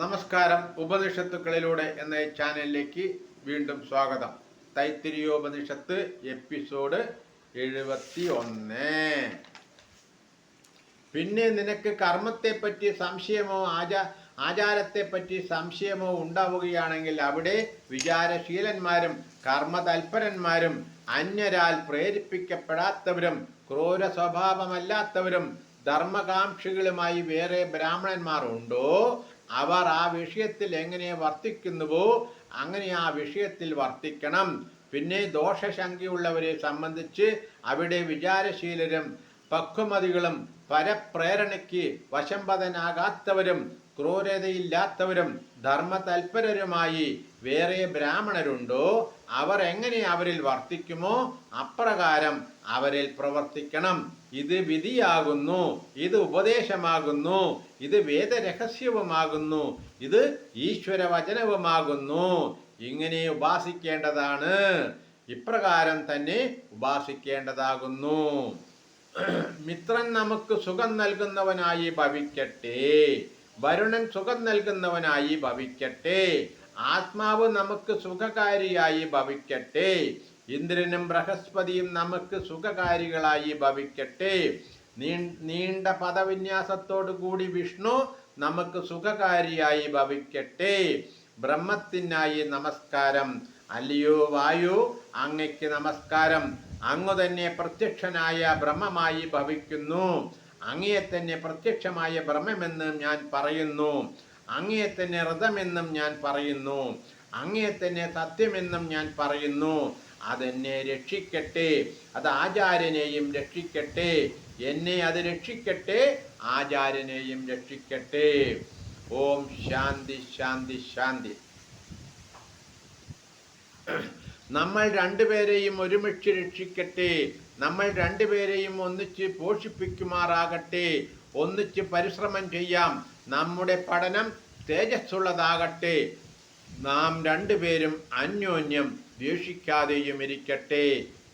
നമസ്കാരം ഉപനിഷത്തുക്കളിലൂടെ എന്ന ചാനലിലേക്ക് വീണ്ടും സ്വാഗതം. തൈത്തിരിയോപനിഷത്ത് എപ്പിസോഡ് എഴുപത്തി ഒന്ന് പിന്നെ നിനക്ക് കർമ്മത്തെപ്പറ്റി സംശയമോ ആചാ ആചാരത്തെപ്പറ്റി സംശയമോ ഉണ്ടാവുകയാണെങ്കിൽ അവിടെ വിചാരശീലന്മാരും കർമ്മതൽപരന്മാരും അന്യരാൽ പ്രേരിപ്പിക്കപ്പെടാത്തവരും ക്രൂര സ്വഭാവമല്ലാത്തവരും ധർമ്മകാംക്ഷികളുമായി വേറെ ബ്രാഹ്മണന്മാർ ഉണ്ടോ അവർ ആ വിഷയത്തിൽ എങ്ങനെ വർത്തിക്കുന്നുവോ അങ്ങനെ ആ വിഷയത്തിൽ വർത്തിക്കണം. പിന്നെ ദോഷശങ്കയുള്ളവരെ സംബന്ധിച്ച് അവിടെ വിചാരശീലരും പക്വമതികളും പരപ്രേരണയ്ക്ക് വശംപതനാകാത്തവരും ക്രൂരതയില്ലാത്തവരും ധർമ്മതൽപരരുമായി വേറെ ബ്രാഹ്മണരുണ്ടോ? അവർ എങ്ങനെ അവരിൽ വർത്തിക്കുമോ? അപ്രകാരം അവരിൽ പ്രവർത്തിക്കണം. ഇത് വിധിയാകുന്നു ഇത് ഉപദേശമാകുന്നു ഇത് വേദരഹസ്യവുമാകുന്നു ഇത് ഈശ്വരവചനവുമാകുന്നു. ഇങ്ങനെ ഉപാസിക്കേണ്ടതാണ്. ഇപ്രകാരം തന്നെ ഉപാസിക്കേണ്ടതാകുന്നു. മിത്രൻ നമുക്ക് സുഖം നൽകുന്നവനായി ഭവിക്കട്ടെ. വരുണൻ സുഖം നൽകുന്നവനായി ഭവിക്കട്ടെ. ആത്മാവ് നമുക്ക് സുഖകാരിയായി ഭവിക്കട്ടെ. ഇന്ദ്രനും ബൃഹസ്പതിയും നമുക്ക് സുഖകാരികളായി ഭവിക്കട്ടെ. നീണ്ട പദവിന്യാസത്തോടു കൂടി വിഷ്ണു നമുക്ക് സുഖകാരിയായി ഭവിക്കട്ടെ. ബ്രഹ്മത്തിനായി നമസ്കാരം. അല്ലയോ വായു അങ്ങയ്ക്ക് നമസ്കാരം. അങ്ങു തന്നെ പ്രത്യക്ഷനായ ബ്രഹ്മമായി ഭവിക്കുന്നു. അങ്ങയെ തന്നെ പ്രത്യക്ഷമായ ബ്രഹ്മമെന്നും ഞാൻ പറയുന്നു. അങ്ങയെ തന്നെ ഹൃദമെന്നും ഞാൻ പറയുന്നു. അങ്ങയെ തന്നെ സത്യമെന്നും ഞാൻ പറയുന്നു. അതെന്നെ രക്ഷിക്കട്ടെ. അത് ആചാര്യനെയും രക്ഷിക്കട്ടെ. എന്നെ അത് രക്ഷിക്കട്ടെ. ആചാര്യനെയും രക്ഷിക്കട്ടെ. ഓം ശാന്തി ശാന്തി ശാന്തി. നമ്മൾ രണ്ടുപേരെയും ഒരുമിച്ച് രക്ഷിക്കട്ടെ. നമ്മൾ രണ്ടുപേരെയും ഒന്നിച്ച് പോഷിപ്പിക്കുമാറാകട്ടെ ഒന്നിച്ച് പരിശ്രമം ചെയ്യാം. നമ്മുടെ പഠനം തേജസ്സുള്ളതാകട്ടെ. നാം രണ്ടുപേരും അന്യോന്യം ദ്വേഷിക്കാതെയും ഇരിക്കട്ടെ.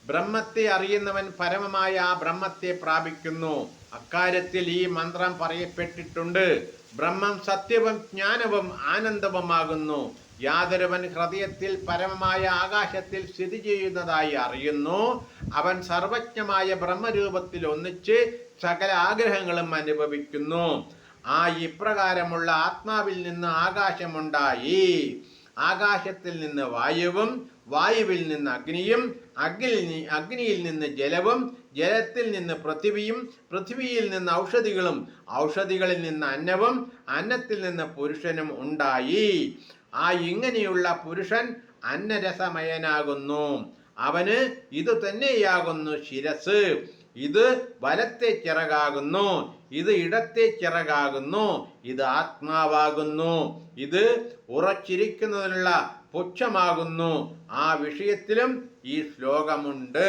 ബ്രഹ്മത്തെ അറിയുന്നവൻ പരമമായ ആ ബ്രഹ്മത്തെ പ്രാപിക്കുന്നു. അക്കാര്യത്തിൽ ഈ മന്ത്രം പറയപ്പെട്ടിട്ടുണ്ട്. ബ്രഹ്മം സത്യവും ജ്ഞാനവും ആനന്ദവുമാകുന്നു. യാതൊരുവൻ ഹൃദയത്തിൽ പരമമായ ആകാശത്തിൽ സ്ഥിതി ചെയ്യുന്നതായി അറിയുന്നു. അവൻ സർവജ്ഞമായ ബ്രഹ്മരൂപത്തിൽ ഒന്നിച്ച് സകല ആഗ്രഹങ്ങളും അനുഭവിക്കുന്നു. ആ ഇപ്രകാരമുള്ള ആത്മാവിൽ നിന്ന് ആകാശമുണ്ടായി. ആകാശത്തിൽ നിന്ന് വായുവും വായുവിൽ നിന്ന് അഗ്നിയും അഗ്നിയിൽ അഗ്നിയിൽ നിന്ന് ജലവും ജലത്തിൽ നിന്ന് പൃഥിവിയും പൃഥിവിയിൽ നിന്ന് ഔഷധികളും ഔഷധികളിൽ നിന്ന് അന്നവും അന്നത്തിൽ നിന്ന് പുരുഷനും ഉണ്ടായി. ആ ഇങ്ങനെയുള്ള പുരുഷൻ അന്നരസമയനാകുന്നു. അവന് ഇത് തന്നെയാകുന്നു ശിരസ്. ഇത് വലത്തെ ചിറകാകുന്നു ഇത് ഇടത്തെ ചിറകാകുന്നു ഇത് ആത്മാവാകുന്നു ഇത് ഉറച്ചിരിക്കുന്നതിനുള്ള പുച്ഛമാകുന്നു. ആ വിഷയത്തിലും ഈ ശ്ലോകമുണ്ട്.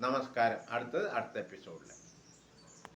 നമസ്കാരം. അടുത്തത് അടുത്ത എപ്പിസോഡിൽ